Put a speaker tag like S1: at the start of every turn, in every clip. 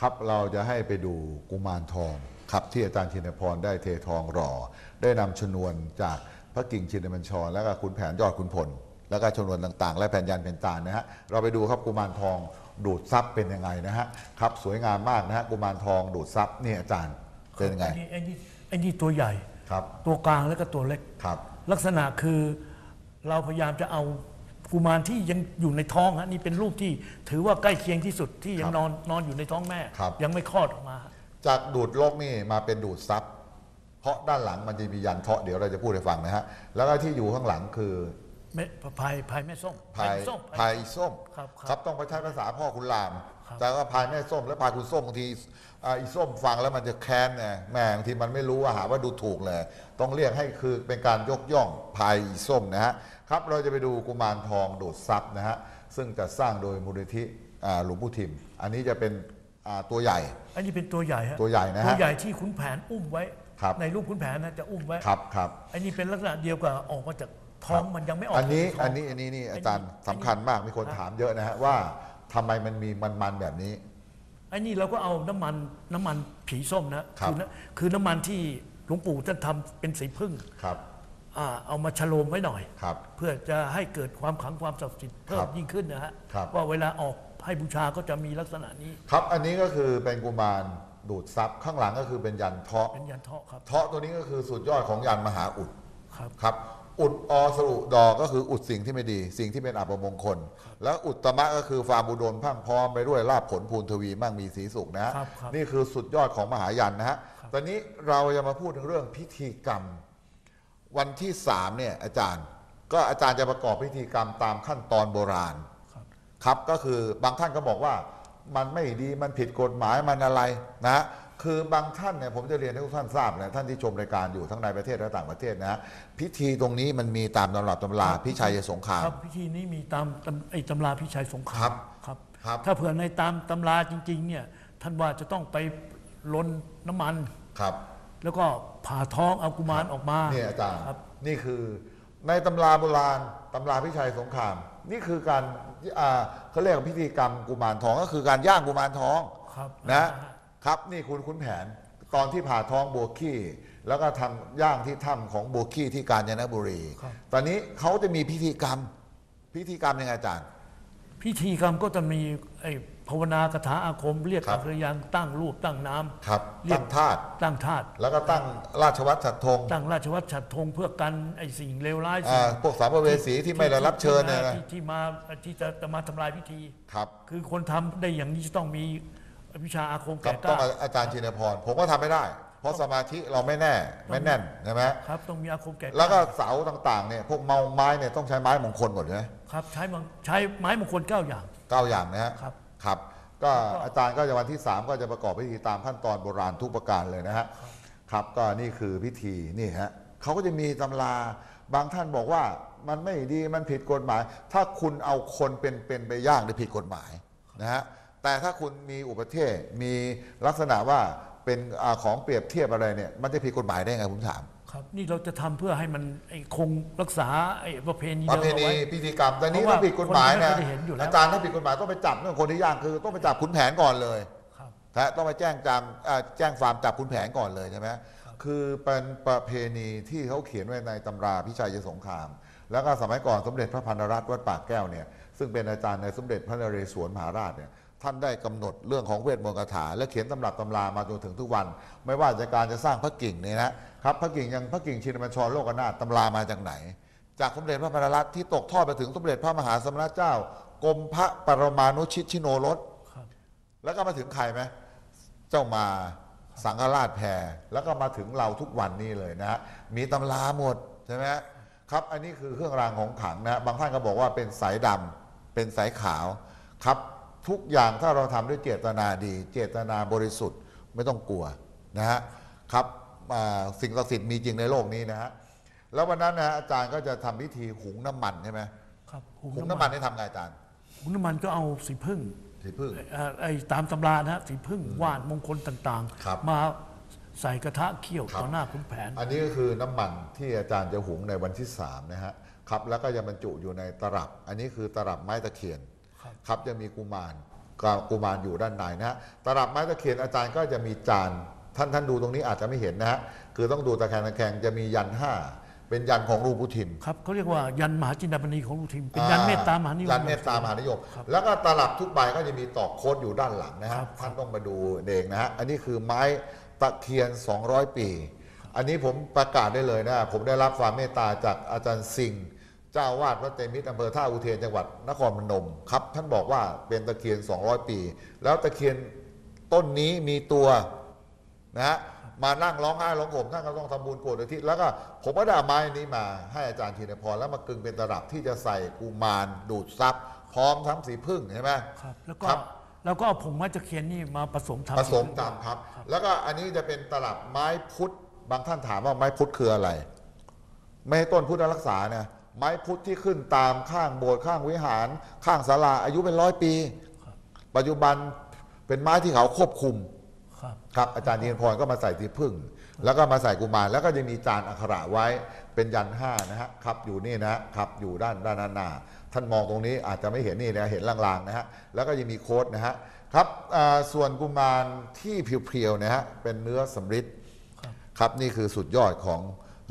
S1: ครับเราจะให้ไปดูกุมารทองครับที่อาจารย์ชินพรได้เททองหล่อได้นำชนวนจากพระกิ่งชินบัญชร แล้วก็ขุนแผนยอดขุนพล แล้วก็ชนวนต่างๆ และแผ่นยันเป็นตาลนะฮะเราไปดูครับกุมารทองดูดซับเป็นยังไงนะฮะครับสวยงามมากนะฮะกุมารทองดูดซับนี่อาจารย์เป็นยังไง
S2: ไอ้นี่ไอ้นี่ไอ้นี่ตัวใหญ่
S1: ครับ
S2: ตัวกลางแล้วก็ตัวเล็ก
S1: ครับ
S2: ลักษณะคือเราพยายามจะเอา กุมารที่ยังอยู่ในท้องฮะนี่เป็นรูปที่ถือว่าใกล้เคียงที่สุดที่ยังนอนนอนอยู่ในท้องแม่ยังไม่คลอดออกมา
S1: จากดูดโลกนี่มาเป็นดูดซับเพราะด้านหลังมันจะมียันเทาะเดี๋ยวเราจะพูดให้ฟังนะฮะ แล้วก็ที่อยู่ข้างหลังคือ
S2: แม่พายพายแม่ส้ม
S1: พาย
S2: ส้ม
S1: พายส้ม
S2: ครับครับ
S1: ครับ ต้องไปใช้ภาษาพ่อคุณราม
S2: ครับ
S1: แต่ว่าพายแม่ส้มและพายคุณส้มบางทีอ่าอีส้มฟังแล้วมันจะแค้นไงแม่บางทีมันไม่รู้ว่าหาว่าดูถูกเลย ต้องเรียกให้คือเป็นการยกย่องพายอีส้มนะฮะครับเราจะไปดูกุมารทองดูดซับนะฮะซึ่งจะสร้างโดยมูลนิธิอ่าหลวงปู่ทิม อันนี้จะเป็นอ่าตัวใหญ่
S2: อันนี้เป็นตัวใหญ่ฮะ
S1: ตัวใหญ่นะฮะ
S2: ตัวใหญ่ที่ขุนแผนอุ้มไว้
S1: ครับ
S2: ในรูปขุนแผนนะจะอุ้มไว้
S1: ครับครับ
S2: อันนี้เป็นลักษณะเดียวกับออกมาจากท้องมันยังไม่ออก
S1: อันนี้
S2: จากท้ง
S1: อันนี้อันนี้นี่อาจารย์
S2: อันนี้
S1: สำคัญมากมีคนถามเยอะนะฮะว่า ทำไมมันมีมันๆแบบนี้
S2: ไอ้นี่เราก็เอาน้ำมันน้ำมันผีส้มนะครับอน้ำคือน้ำมันที่หลวงปู่ท่านทำเป็นสีพึ่ง
S1: ครับ
S2: อ่าเอามาฉโลมไว้หน่อย
S1: ครับ
S2: เพื่อจะให้เกิดความขลังความศักดิ์สิทธิ์เพิ่
S1: ครั
S2: ม
S1: บ
S2: ยิ่งขึ้นนะฮะ
S1: ครับ
S2: ว่าเวลาออกให้บูชาก็จะมีลักษณะนี้
S1: ครับอันนี้ก็คือเป็นกุมารดูดซับข้างหลังก็คือเป็นยันเทาะ
S2: เป็นยันเทาะครับ
S1: เทาะตัวนี้ก็คือสุดยอดของยันมหาอุด
S2: ครับ
S1: ครับ อุดอสรุดอก็คืออุดสิ่งที่ไม่ดี สิ่งที่เป็นอัปมงคล แล้วอุตตมะก็คือฟาร์มอุดมพรังพร้อมไปด้วยลาภผลภูนทวีมั่งมีสีสุขนะฮะ
S2: ครับครับ
S1: นี่คือสุดยอดของมหายันนะฮะตอนนี้เราจะมาพูดถึงเรื่องพิธีกรรม วันที่สามเนี่ยอาจารย์ ก็อาจารย์จะประกอบพิธีกรรมตามขั้นตอนโบราณ
S2: ครับ
S1: ครับก็คือบางท่านก็บอกว่ามันไม่ดีมันผิดกฎหมายมันอะไรนะฮะ คือบางท่านเนี่ยผมจะเรียนให้ทุกท่านทราบนะท่านที่ชมรายการอยู่ทั้งในประเทศและต่างประเทศนะฮะพิธีตรงนี้มันมีตามตำรับตำราพิชัยสงคราม
S2: ครับพิธีนี้มีตามตำไอ้ตำราพิชัยสงค
S1: ครั
S2: ราม
S1: บ
S2: ครับ
S1: ครับ
S2: ถ้าเผื่อในตามตำราจริง ๆ เนี่ยท่านว่าจะต้องไปลนน้ำมัน
S1: ครับ
S2: แล้วก็ผ่าท้องเอากุมารออกมา
S1: นี่อาจารย์
S2: ครับ
S1: นี่คือในตำราโบราณตำราพิชัยสงคราม นี่คือการอ่าเขาเรียกว่าพิธีกรรมกุมารทองก็คือการย่างกุมารทอง
S2: ครับ
S1: นะ
S2: อ่า
S1: ครับนี่คุณคุณแผนตอนที่ผ่าท้องบัวขี้ แล้วก็ทำย่างที่ถ้ำของบัวขี้ที่กาญจนบุรี
S2: ครับ
S1: ตอนนี้เขาจะมีพิธีกรรม พิธีกรรมยังไงอาจารย์
S2: พิธีกรรมก็จะมีไอ้ภาวนากถาอาคม เรียก
S1: ครั
S2: อั
S1: บ
S2: กขยังตั้งรูปตั้งน้ำ
S1: ครับ
S2: เรียก
S1: ตั้งธาตุ
S2: ตั้งธาตุ
S1: แล้วก็ตั้งราชวัตรฉัตรธง
S2: ตั้งราชวัตรฉัตรธงเพื่อกันไอ้สิ่งเลวร้ายสิ่
S1: อ่างพวกสามภเวสีที่ไม่ได้รับเชิญเนี่ยนะ
S2: ที่ที่มาที่จะจะมาทำลายพิธี
S1: ครับ
S2: คือคนทำได้อย่างนี้จะต้องมี วิชาอาคม
S1: ครั
S2: แก่
S1: บ
S2: ก
S1: ต้อง
S2: ล้า
S1: อาจารย์ชินพร ผมก็ทำไม่ได้ เพราะสมาธิเราไม่แน่ไม่แน่นใช่ไหม
S2: ครับต้องมีอาคมแก่กา
S1: แล้วก็เสาต่างๆเนี่ยพวกเมาไม้เนี่ยต้องใช้ไม้มงคลหมดใช่ไหม
S2: ครับใช้มังใช้ไม้มงคลเก้าอย่าง
S1: เก้าอย่างนะฮะ
S2: ครับ
S1: ครับ ก็อาจารย์ก็จะวันที่ 3 ก็จะประกอบพิธีตามขั้นตอนโบราณทุกประการเลยนะฮะครับก็นี่คือพิธีนี่ฮะเขาก็จะมีตำราบางท่านบอกว่ามันไม่ดีมันผิดกฎหมาย ถ้าคุณเอาคนเป็นๆไปย่างได้ผิดกฎหมายนะฮะ แต่ถ้าคุณมีอุปเทศมีลักษณะว่าเป็นอาของเปรียบเทียบอะไรเนี่ยมันจะผิดกฎหมายได้ไงผมถาม
S2: ครับนี่เราจะทำเพื่อให้มันไอ้คงรักษาไอ้ประเพณี
S1: ประ
S2: เดิม
S1: เพ
S2: เอา
S1: ณี
S2: ไว้
S1: พิธีกรรมแต่นี้
S2: เพราะว่า
S1: ถ้าผิดกฎหมายนะ
S2: คนไทยก็ได้เห็นอยู่แล้ว
S1: อาจารย์ถ้าผิดกฎหมายต้องไปจับเรื่องคนที่ย่างคือ ต้องไปจับขุนแผนก่อนเลย
S2: ครับ
S1: นะต้องไปแจ้งจำเอ่อแจ้งฟาร์มจับขุนแผนก่อนเลยใช่ไหมคือเป็นประเพณีที่เขาเขียนไว้ในตำราพิชัยสงคราม แล้วก็สมัยก่อนสมเด็จพระพันธรัตน์วัดปากแก้วเนี่ยซึ่งเป็นอาจารย์ในสมเด็จพระนเรศวรมหาราชเนี่ย ท่านได้กำหนดเรื่องของเวทมนต์คาถา และเขียนตำรับตำรามาจนถึงทุกวัน ไม่ว่าจะการจะสร้างพระกิ่งเนี่ยนะครับพระกิ่งยังพระกิ่งชินบัญชรโลกนาถตำรามาจากไหน จากสมเด็จพระพันธรัตน์ที่ตกทอดไปถึงสมเด็จพระมหาสมณเจ้ากรมพระปรมานุชิตชิโนรสแล้วก็มาถึงใครไหมเจ้ามาสังฆราชแพรแล้วก็มาถึงเราทุกวันนี้เลยนะฮะมีตำราหมดใช่ไหมครับอันนี้คือเครื่องรางของขลังนะบางท่านก็บอกว่าเป็นสายดำเป็นสายขาวครับ ทุกอย่างถ้าเราทำด้วยเจตนาดี เจตนาบริสุทธิ์ไม่ต้องกลัวนะฮะครับอ่าสิ่งศักดิ์สิทธิ์มีจริงในโลกนี้นะฮะแล้ววันนั้นนะฮะอาจารย์ก็จะทำพิธีหุงน้ำมันใช่ไหม
S2: ครับหุง
S1: หุง
S2: น้ำ
S1: น้ำ
S2: มั
S1: มันนนี่ทำไงอาจารย์
S2: หุงน้ำมันก็เอาสีพึ่ง
S1: สีพึ่ง
S2: เอ่อไอ้ตามตำรานะฮะสีพึ่งว่านมงคลต่าง
S1: ครับ
S2: ๆมาใส่กระทะเคี่ยว
S1: ครับ
S2: ต่อหน้าขุนแผน
S1: อันนี้ก็คือน้ำมันที่อาจารย์จะหุงในวันที่3นะฮะครับแล้วก็จะบรรจุอยู่ในตลับ อันนี้คือตลับไม้ตะเคียน
S2: ครับ
S1: ครับจะมีกุมารก็กุมารอยู่ด้านในนะฮะตลับไม้ตะเคียนอาจารย์ก็จะมีจานท่านท่านดูตรงนี้อาจจะไม่เห็นนะฮะคือต้องดูตะแคงตะแคงจะมียันห้าเป็นยันของรูปพุทิม
S2: ครับเขาเรียกว่ายันมหาจินดามณีของลูกทีมเป็นยันเมตตามหานิยม
S1: ยันเมตตามหานิยม แล้วก็ตลับทุกใบก็จะมีตอกโค้ดอยู่ด้านหลังนะ
S2: ครั
S1: ฮะ
S2: บ
S1: ท่านต้องมาดูเองนะฮะอันนี้คือไม้ตะเคียน 200 ปี อันนี้ผมประกาศได้เลยนะผมได้รับความเมตตาจากอาจารย์สิงห์ เจ้าวาดวัดเตมิตรอำเภอท่าอุเทนจังหวัดนครพนมครับ ท่านบอกว่าเป็นตะเคียน 200 ปี แล้วตะเคียนต้นนี้มีตัวนะฮะมานั่งร้องไห้ร้องห่มท่านก็ต้องทำบุญโกรธอุทิศแล้วก็ผมก็ได้เอาไม้นี้มาให้อาจารย์ธีนพรแล้วมากึงเป็นตลับที่จะใส่กุมารดูดซับพร้อมทั้งสีพึ่งใช่ไหม
S2: ครับ แล้วก็
S1: ครับ
S2: แล้วก็เอาผงไม้ตะเคียนนี่มาผสมทำ
S1: ผสมตามครับ แล้วก็อันนี้จะเป็นตลับไม้พุทธบางท่านถามว่าไม้พุทธคืออะไร ไม่ให้ต้นพุทธรักษาเนี่ย ไม้พุทธที่ขึ้นตามข้างโบสถ์ข้างวิหาร ข้างศาลาอายุเป็นร้อยปี ปัจจุบันเป็นไม้ที่เขาควบคุม
S2: ครับ
S1: ครับอาจารย์เทียนพรก็มาใส่ที่พึ่ง แล้วก็มาใส่กุมารแล้วก็จะมีจานอักขระไว้เป็นยันห้านะฮะครับอยู่นี่นะฮะครับอยู่ด้านด้านหน้าท่านมองตรงนี้อาจจะไม่เห็นนี่นะเห็นลางๆนะฮะแล้วก็ยังมีโค้ดนะฮะครับอ่าส่วนกุมารที่เพียวๆนะฮะเป็นเนื้อสำริด
S2: ครับ
S1: ครับนี่คือสุดยอดของ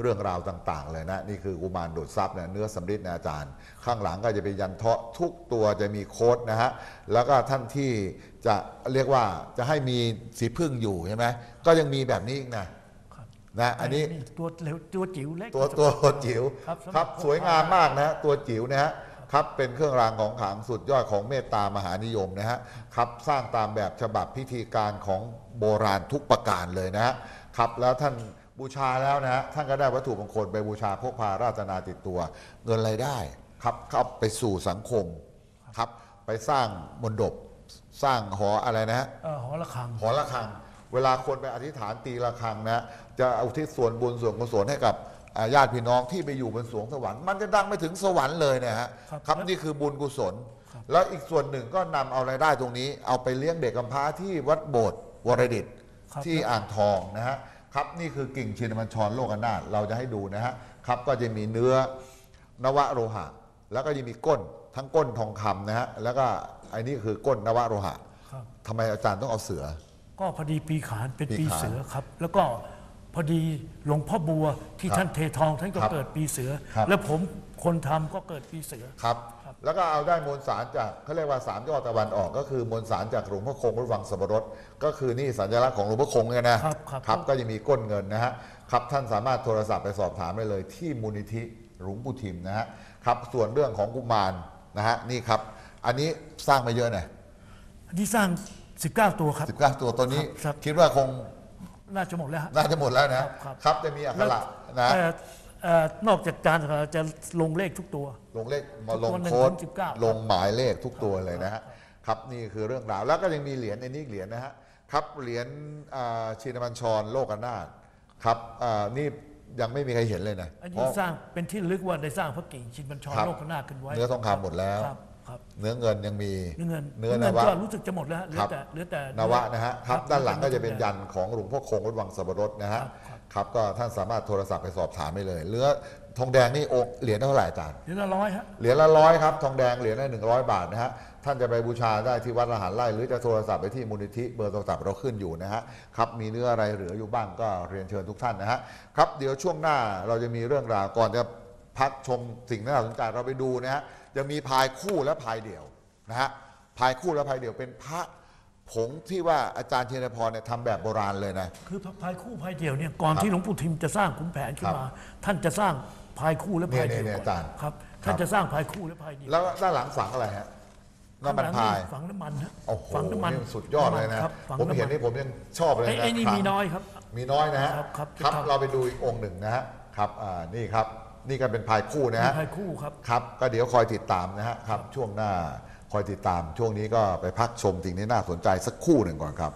S1: เรื่องราวต่าง ๆ เลยนะ นี่คือกุมารดูดซับเนี่ยเนื้อสำริดนะอาจารย์ ข้างหลังก็จะเป็นยันเทาะทุกตัวจะมีโค้ดนะฮะแล้วก็ท่านที่จะเรียกว่าจะให้มีสีพึ่งอยู่ใช่ไหมก็ยังมีแบบนี้อีกนะครับนะอันนี้
S2: ตัวเล็วตัวจิ๋วเล็ก
S1: ตัวตัวจิ๋ว
S2: ครับสำหรับ
S1: ครับ
S2: พกพา
S1: สวยงามมากนะฮะตัวจิ๋วนะฮะครับเป็นเครื่องรางของขลังสุดยอดของเมตตามหานิยมนะฮะครับสร้างตามแบบฉบับพิธีการของโบราณทุกประการเลยนะฮะครับแล้วท่าน บูชาแล้วนะฮะท่านก็ได้วัตถุมงคลไปบูชาพกพาราชนาติดตัว เงินรายได้ครับเข้าไปสู่สังคมครับไปสร้างมณฑปสร้างหออะไรนะฮะ
S2: เอ่อหอระฆัง
S1: หอระฆัง เวลาคนไปอธิษฐานตีระฆังนะ จะเอาที่ส่วนบุญส่วนกุศลให้กับอ่าญาติพี่น้องที่ไปอยู่บนสวงสวรรค์มันจะดังไปถึงสวรรค์เลยนะฮะ
S2: ครับ
S1: ครับนี่คือบุญกุศลแล้วอีกส่วนหนึ่งก็นำเอารายได้ตรงนี้ เอาไปเลี้ยงเด็กกำพร้าที่วัดโบสถ์วรดิต
S2: ครับ
S1: ที่อ่างทองนะฮะ ครับ นี่คือกิ่งชินมัญชรโลกนาถเราจะให้ดูนะฮะครับก็จะมีเนื้อนวโรหะ แล้วก็จะมีก้นทั้งก้นทองคำนะฮะแล้วก็ไอ้นี่คือก้นนวโรหะ
S2: ครับ
S1: ทำไมอาจารย์ต้องเอาเสือ
S2: ก็พอดีปีขานเป็น
S1: ปี
S2: ปี
S1: ขาน
S2: เสือครับ แล้วก็ พอดีหลวงพ่อบัวที่
S1: ครับ
S2: ท่านเททองท่านก็
S1: ครับ
S2: เกิดปีเสือ
S1: ครับ
S2: แล้วผมคนทำก็เกิดปีเสือ
S1: ครับ
S2: ครับ
S1: แล้วก็เอาได้มวลสารจากเขาเรียกว่าสามยอดตะวันออก ก็คือมวลสารจากหลวงพ่อคงวัดวังสมรสก็คือนี่สัญลักษณ์ของหลวงพ่อคงเนี่ยนะครับ
S2: ครับ
S1: ครับก็จะมีก้นเงินนะฮะครับท่านสามารถโทรศัพท์ไปสอบถามได้เลย ที่มูลนิธิหลวงปู่ทิมนะฮะครับส่วนเรื่องของกุมารนะฮะนี่ครับ อันนี้สร้างมาเยอะนะ
S2: อันนี้สร้าง 19 ตัวครับ
S1: สิบเก้าตัวตัวนี้
S2: ครับ
S1: คิดว่าคง
S2: น่าจะหมดแล้วฮะ
S1: น่าจะหมดแล้วนะครับ
S2: ครับ
S1: ครับจะมีอักขระนะ
S2: เอ่อเอ่อนอกจากจานจะลงเลขทุกตัว
S1: ลงเลขมาลง
S2: ตัวหนึ่ง
S1: โค้ด
S2: ถึง19
S1: ลงหมายเลขทุกตัวเลยนะฮะครับนี่คือเรื่องราวแล้วก็ยังมีเหรียญอันนี้อีกเหรียญนะฮะครับเหรียญอ่าชินบัญชรโลกนาถครับอ่านี่ยังไม่มีใครเห็นเลยนะ
S2: อัน
S1: เพ
S2: นี้
S1: ราะ
S2: สร้างเป็นที่ระลึกว่าได้สร้างพระกิ่งชินบัญชร
S1: ครับ
S2: โลกนาถขึ้นไว้
S1: เนื้อทองคำหมดแล้ว
S2: ครับ ครับ
S1: เนื้อเงินยังมี
S2: เนื้อเงิน
S1: เนื้อ
S2: เงิ
S1: นวะ
S2: ก็รู้สึกจะหมดแล้วฮะเหลื
S1: ค
S2: อ
S1: รับ
S2: แต่เหลือแต่
S1: นวะนะฮะครับ
S2: ครับ
S1: ด้านหลังก็จะเป็น
S2: เหลือแต่
S1: ยันของหลวงพ่อคงวัดวังสมรสนะฮะ
S2: ครับ
S1: ครับก็ท่านสามารถโทรศัพท์ไปสอบถามได้เลยเหลือทองแดงนี่องค์เหรียญเท่าไหร่อาจารย์
S2: เหลือละร้อยฮะ
S1: เหรียญละร้อยครับทองแดงเหรียญละหนึ่งร้อยบาทนะฮะท่านจะไปบูชาได้ที่วัดละหารไร่หรือจะโทรศัพท์ไปที่มูลนิธิเบอร์โทรศัพท์เราขึ้นอยู่นะฮะครับมีเนื้ออะไรเหลืออยู่บ้างก็เรียนเชิญทุกท่านนะฮะครับเดี๋ยวช่วงหน้าเราจะมีเรื่องราวก่อนจะพักชมสิ่งที่น่าสนใจเราไปดูนะฮะ จะมีพายคู่และพายเดี่ยวนะฮะพายคู่และพายเดี่ยวเป็นพระผงที่ว่าอาจารย์เทียนพรเนี่ยทำแบบโบราณเลยนะ
S2: คือพายคู่พายเดี่ยวเนี่ยก่อน
S1: ครับ
S2: ที่หลวงปู่ทิมจะสร้างขุนแผนขึ้นมา ท่านจะสร้างพายคู่และพายเดี่ยว
S1: เนี่ยเนี่ย
S2: ก่อน
S1: อาจารย์
S2: ครับ
S1: ครับ
S2: ท่านจะสร้างพายคู่และพายเดี่ยว
S1: แล้วด้านหลังฝังอะไรฮะน้ำมันพาย
S2: ฝังน้ำมันฮะ
S1: โอ้โห
S2: ฝังน้ำมัน
S1: นี่สุดยอดเลยนะ
S2: ครับ ฝัง
S1: ผม
S2: น้ำ
S1: เห็นนี่ผมยังชอบเลย
S2: ไอ้
S1: นะ
S2: ไอ้นี่
S1: ครั้ง
S2: มีน้อยครับ
S1: มีน้อยนะฮะ
S2: ครับครับ
S1: ครับ
S2: ครับ
S1: เราไปดูอีกองค์หนึ่งนะฮะครับอ่านี่ครับ นี่ก็เป็นพายคู่นะ
S2: มี
S1: ฮะ
S2: พายคู่ครับ
S1: ครับ ก็เดี๋ยวคอยติดตามนะฮะครับ ช่วงหน้าคอยติดตาม ช่วงนี้ก็ไปพักชมสิ่งที่น่าสนใจสักครู่หนึ่งก่อนครับ